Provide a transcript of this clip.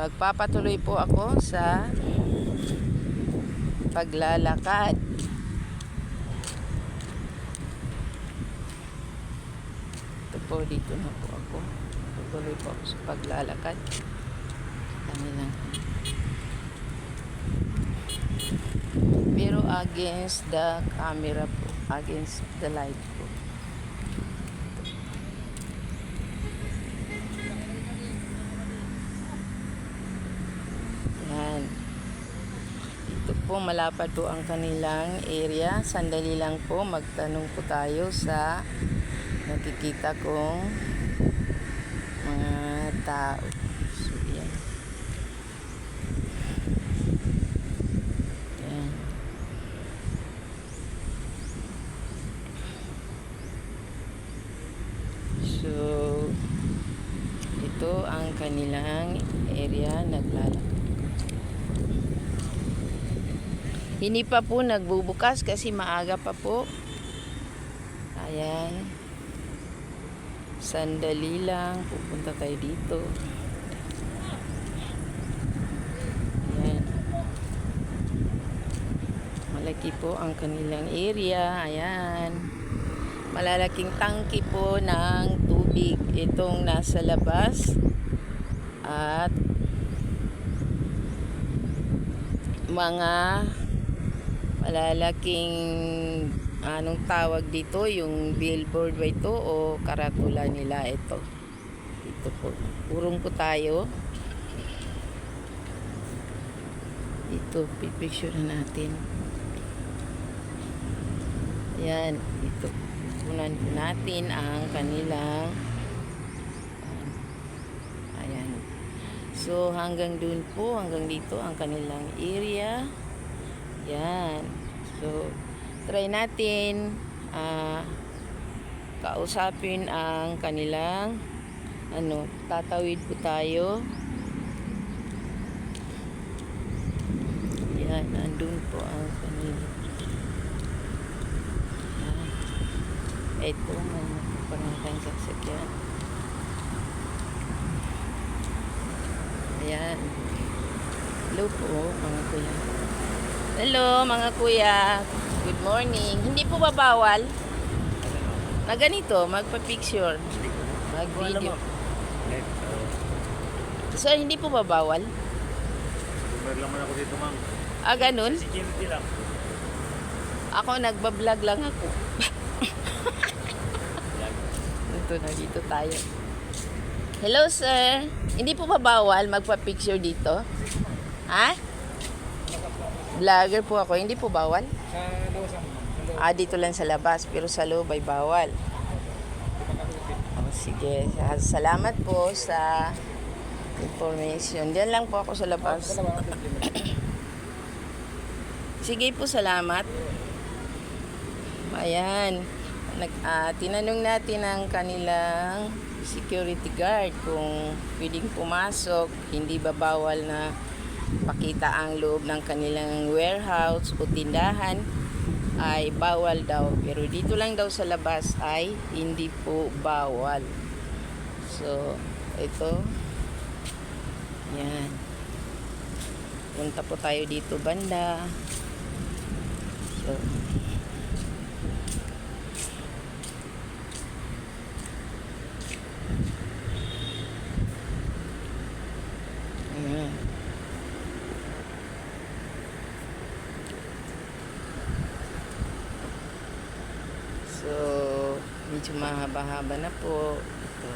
Magpapatuloy po ako sa paglalakad. Ito po, dito na po ako. Tutuloy po ako sa paglalakad. Kami lang. Pero against the camera po. Against the light po. Po, malapad po ang kanilang area. Sandali lang po, magtanong po tayo sa nakikita kong mga tao. So, yan. Yan. So, ito ang kanilang area naglalakad. Hindi pa po nagbubukas kasi maaga pa po. Ayan. Sandali lang. Pupunta tayo dito. Ayan. Malaki po ang kanilang area. Ayan. Malalaking tangki po ng tubig. Itong nasa labas. At mga malalaking anong tawag dito yung billboard ba ito o karatula nila ito? Ito po. Urong po tayo. Ito pipicture natin. Yan ito. Punan po natin ang kanilang ayan. So hanggang dun po hanggang dito ang kanilang area yan. So, try natin ah kausapin ang kanilang ano, tatawid po tayo. Yan, nandun po ang kanila. Yan. Ito, may parang tayong sasakyan. Ayan. Hello po, mga kuya. Hello mga kuya. Good morning. Hindi po ba bawal? Na ganito, magpa-picture. Mag-video. Sir, hindi po ba bawal? Tumber lang man ako dito, ma'am. Ah, ganun? Security lang. Ako, nagbablog lang ako. Ito na, dito tayo. Hello, sir. Hindi po ba bawal magpa-picture dito? Ha? Vlogger po ako. Hindi po bawal? Sa. Sa Ah, dito lang sa labas, pero sa loob ay bawal. Oh, sige. Sa- Salamat po sa information. Diyan lang po ako sa labas. Sige po, salamat. Ayan. Nag, ah, tinanong natin ang kanilang security guard kung pwedeng pumasok, hindi ba bawal na pakita ang loob ng kanilang warehouse o tindahan ay bawal daw. Pero dito lang daw sa labas ay hindi po bawal. So, ito. Yan. Punta po tayo dito banda. So, Ayan. So, medyo mahaba-haba na po.